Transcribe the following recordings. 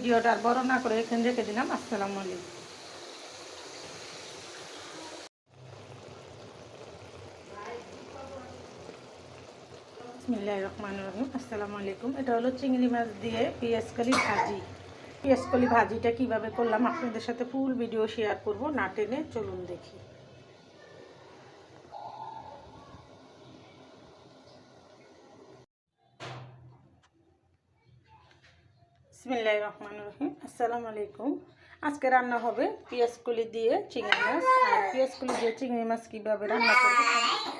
ভিডিওটা আর বড় না করে এখানে রেখে দিলাম। আসসালামু আলাইকুম। আলাইকুম। এটা হলো চিংড়ি মাছ দিয়ে পেঁয়াজকলি ভাজি। পেঁয়াজকলি ভাজিটা কীভাবে করলাম আপনাদের সাথে ফুল ভিডিও শেয়ার করব, না টেনে চলুন দেখি। বিসমিল্লাহ রহমান রহিম। আসসালামু আলাইকুম। আজকে রান্না হবে পেঁয়াজকলি দিয়ে চিংড়ি মাছ। আর পেঁয়াজকলি দিয়ে চিংড়ি মাছ কীভাবে রান্না করব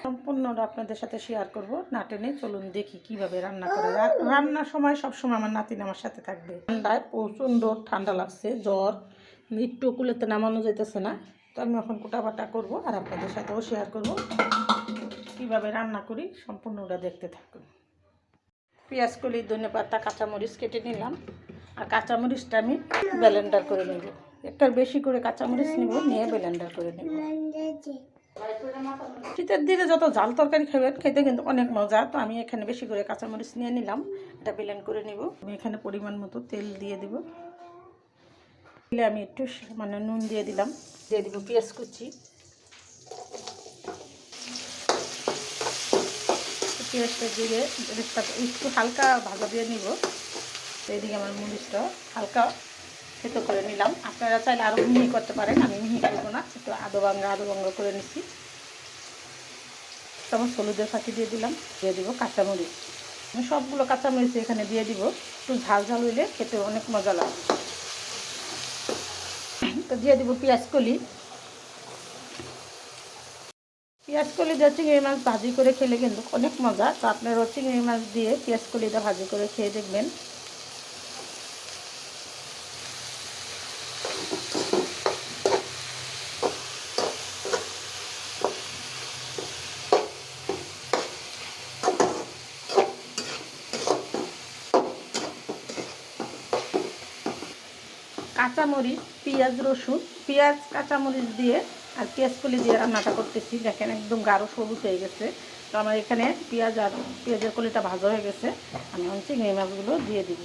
সম্পূর্ণটা আপনাদের সাথে শেয়ার করব। না টেনে চলুন দেখি কীভাবে রান্না করে রান্নার সময় সবসময় আমার নাতিন আমার সাথে থাকবে। ঠান্ডায় প্রচণ্ড ঠান্ডা লাগছে, জ্বর, একটু কুলেতে নামানো যাইতেছে না। তো আমি এখন কোটাবাটা করব আর আপনাদের সাথেও শেয়ার করব কীভাবে রান্না করি। সম্পূর্ণটা দেখতে থাকুন। পেঁয়াজ কলি ধনে পাতা কাঁচামরিচ কেটে নিলাম। আর কাঁচামরিচটা আমি ব্লেন্ডার করে নেব। একটার বেশি করে কাঁচামরিচ নেব, নিয়ে ব্লেন্ডার করে নেব। শীতের দিনে যত জাল তরকারি খাবেন, খেতে কিন্তু অনেক মজা। তো আমি এখানে বেশি করে কাঁচামরিচ নিয়ে নিলাম, এটা ব্লেন্ড করে নেব। আমি এখানে পরিমাণ মতো তেল দিয়ে দেব। দিলে আমি একটু মানে নুন দিয়ে দিলাম, দিয়ে দিব পেঁয়াজ কুচি। পেঁয়াজটা দিয়ে একটু হালকা ভাজা দিয়ে নিব। তো এদিকে আমার মরিচটা হালকা থেতো করে নিলাম। আপনারা চাইলে আরও মিহি করতে পারেন, আমি মিহি করব না, একটু আদো ভাঙ্গা আদো ভাঙ্গা করে নিচ্ছি চামচ হলুদের ফাঁকি দিয়ে দিলাম, দিয়ে দিব কাঁচামরিচ। আমি সবগুলো কাঁচামরিচ এখানে দিয়ে দিব, একটু ঝাল ঝাল হইলে খেতে অনেক মজা লাগে। তো দিয়ে দিব পেঁয়াজ কলি পেঁয়াজ কলি দিয়ে চিংড়ি মাছ ভাজি করে খেলে কিন্তু অনেক মজা। তো আপনারাও চিংড়ি মাছ দিয়ে পেঁয়াজ কলিটা ভাজি করে খেয়ে দেখবেন। কাঁচামরিচ, পেঁয়াজ, রসুন, পেঁয়াজ, কাঁচামরিচ দিয়ে আর পেঁয়াজ কলি দিয়ে রান্নাটা করতেছি। দেখেন একদম গাঢ় সবুজ হয়ে গেছে। তো আমার এখানে পেঁয়াজ আর পেঁয়াজের কলিটা ভাজা হয়ে গেছে। আমি চিংড়ি মাছগুলো দিয়ে দিব।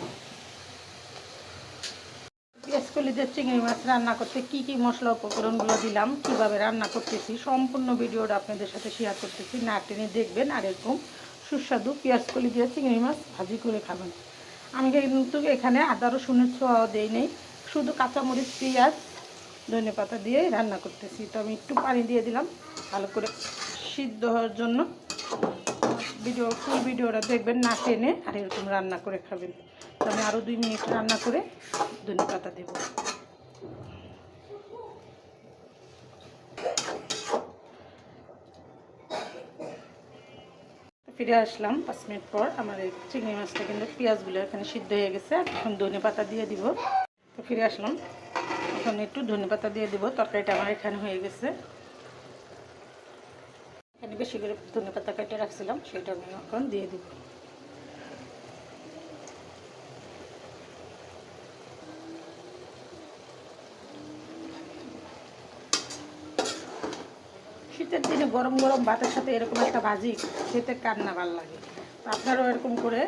পেঁয়াজ কলি দিয়ে চিংড়ি মাছ রান্না করতে। কি কি মশলা উপকরণগুলো দিলাম, কীভাবে রান্না করতেছি, সম্পূর্ণ ভিডিওটা আপনাদের সাথে শেয়ার করতেছি। না টেনে দেখবেন, আর এরকম সুস্বাদু পেঁয়াজ দিয়ে চিংড়ি মাছ ভাজি করে খাবেন। আমি কিন্তু এখানে আদা রসুনের ছোঁয়াও দেই নেই, শুধু কাঁচামরিচ, পেঁয়াজ, ধনে পাতা দিয়ে রান্না করতেছি। তো আমি একটু পানি দিয়ে দিলাম, ভালো করে সিদ্ধ হওয়ার জন্য। ভিডিও, ফুল ভিডিওটা দেখবেন, না টেনে আর এরকম রান্না করে খাবেন। তো আমি আরও দুই মিনিট রান্না করে ধনে পাতা দেব। ফিরে আসলাম পাঁচ মিনিট পর। আমার এই চিংড়ি মাছটা কিন্তু পেঁয়াজগুলো এখানে সিদ্ধ হয়ে গেছে এখন ধনে পাতা দিয়ে দিব। তো ফিরে আসলাম। এখন একটু ধনে পাতা দিয়ে দিব। তরকারিটা আমার এখানে হয়ে গেছে। এখানে বেশি করে ধনে পাতা কেটে রাখছিলাম, সেটা আমি এখন দিয়ে দিব। শীতের দিনে গরম গরম ভাতের সাথে এরকম একটা ভাজি খেতে কান্না ভালো লাগে। তো আপনারাও এরকম করে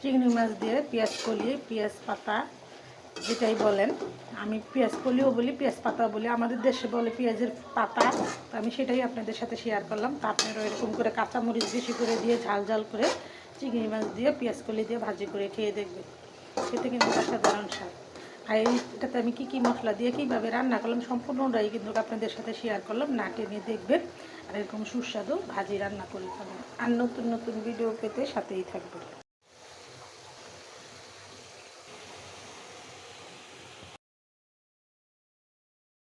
চিংড়ি মাছ দিয়ে পেঁয়াজ কলিয়ে পেঁয়াজ পাতা যেটাই বলেন, আমি পেঁয়াজ কলিও বলি, পেঁয়াজ পাতা বলি, আমাদের দেশে বলে পেঁয়াজের পাতা। তো আমি সেটাই আপনাদের সাথে শেয়ার করলাম। তা আপনারাও এরকম করে কাঁচামরিচ বেশি করে দিয়ে ঝাল ঝাল করে চিংড়ি মাছ দিয়ে, পেঁয়াজ কলি দিয়ে ভাজি করে খেয়ে দেখবেন। খেতে কিন্তু অসাধারণ স্বাদ। আর এইটাতে আমি কী কী মশলা দিয়ে কীভাবে রান্না করলাম সম্পূর্ণটাই কিন্তু আপনাদের সাথে শেয়ার করলাম। না টেনে দেখবেন। আর এরকম সুস্বাদু ভাজি রান্না করে আর নতুন নতুন ভিডিও পেতে সাথেই থাকবেন।